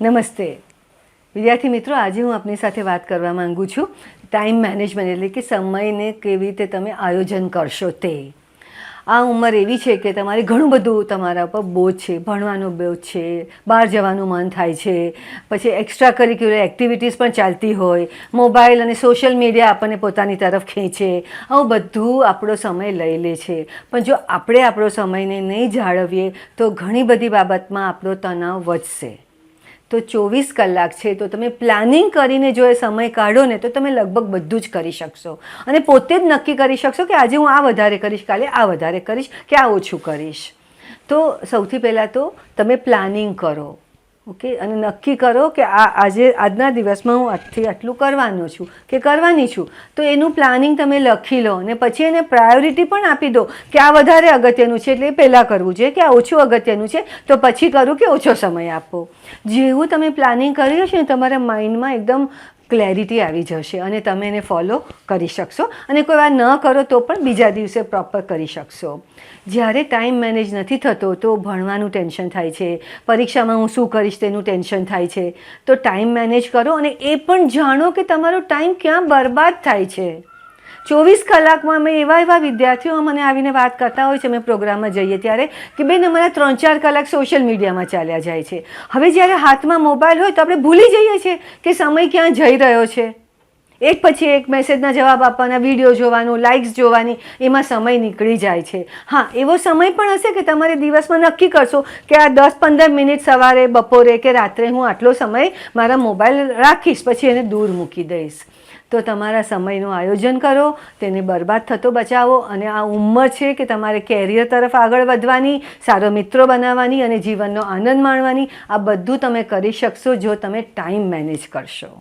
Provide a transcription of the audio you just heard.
નમસ્તે. વિદ્યાર્થી મિત્રો, આજે હું આપની સાથે વાત કરવા માંગુ છું. ટાઈમ મેનેજમેન્ટ એટલે કે સમયને કેવી રીતે તમે આયોજન કરશો તે. આ ઉંમર એવી છે કે તમારે ઘણું બધું તમારા ઉપર બોજ છે, ભણવાનો બોજ છે, બહાર જવાનું મન થાય છે. પછી એક્સ્ટ્રા કરિક્યુલર એક્ટિવિટીઝ પણ ચાલતી હોય. મોબાઈલ અને સોશિયલ મીડિયા આપણને પોતાની તરફ ખેંચે. આવું બધું આપણો સમય લઈ લે છે. પણ જો આપણે આપણો સમયને નહીં જાળવીએ, તો ઘણી બધી બાબતમાં આપણો તણાવ વધશે. તો ચોવીસ કલાક છે, તો તમે પ્લાનિંગ કરીને જો એ સમય કાઢો ને, તો તમે લગભગ બધું જ કરી શકશો. અને પોતે જ નક્કી કરી શકશો કે આજે હું આ વધારે કરીશ, કાલે આ વધારે કરીશ, કે આ ઓછું કરીશ. તો સૌથી પહેલાં તો તમે પ્લાનિંગ કરો. ઓકે? અને નક્કી કરો કે આ આજે, આજના દિવસમાં હું આજથી આટલું કરવાનો છું કે કરવાની છું. તો એનું પ્લાનિંગ તમે લખી લો અને પછી એને પ્રાયોરિટી પણ આપી દો કે આ વધારે અગત્યનું છે એટલે એ પહેલાં કરવું જોઈએ કે આ ઓછું અગત્યનું છે તો પછી કરું કે ઓછો સમય આપો. જેવું તમે પ્લાનિંગ કર્યું છે ને તમારા માઇન્ડમાં એકદમ ક્લેરિટી આવી જશે અને તમે એને ફોલો કરી શકશો. અને કોઈ વાર ન કરો તો પણ બીજા દિવસે પ્રોપર કરી શકશો. જ્યારે ટાઈમ મેનેજ નથી થતો તો ભણવાનું ટેન્શન થાય છે. પરીક્ષામાં હું શું કરીશ તેનું ટેન્શન થાય છે. તો ટાઈમ મેનેજ કરો અને એ પણ જાણો કે તમારો ટાઈમ ક્યાં બરબાદ થાય છે. ચોવીસ કલાકમાં મેં એવા એવા વિદ્યાર્થીઓ મને આવીને વાત કરતા હોય છે, અમે પ્રોગ્રામમાં જઈએ ત્યારે, કે બેન, અમારા ત્રણ ચાર કલાક સોશિયલ મીડિયામાં ચાલ્યા જાય છે. હવે જ્યારે હાથમાં મોબાઈલ હોય તો આપણે ભૂલી જઈએ છીએ કે સમય ક્યાં જઈ રહ્યો છે. એક પછી એક મેસેજના જવાબ આપવાના વીડિયો જોવાનું લાઇક્સ જોવાની, એમાં સમય નીકળી જાય છે. હા, એવો સમય પણ હશે કે તમારે દિવસમાં નક્કી કરશો કે આ દસ પંદર મિનિટ સવારે, બપોરે કે રાત્રે હું આટલો સમય મારા મોબાઈલ રાખીશ, પછી એને દૂર મૂકી દઈશ. તો તમારા સમયનું આયોજન કરો, તેને બરબાદ થતો બચાવો અને આ ઉંમર છે કે તમારે કેરિયર તરફ આગળ વધવાની, સારો મિત્રો બનાવવાની અને જીવનનો આનંદ માણવાની, આ બધું તમે કરી શકશો જો તમે ટાઈમ મેનેજ કરશો.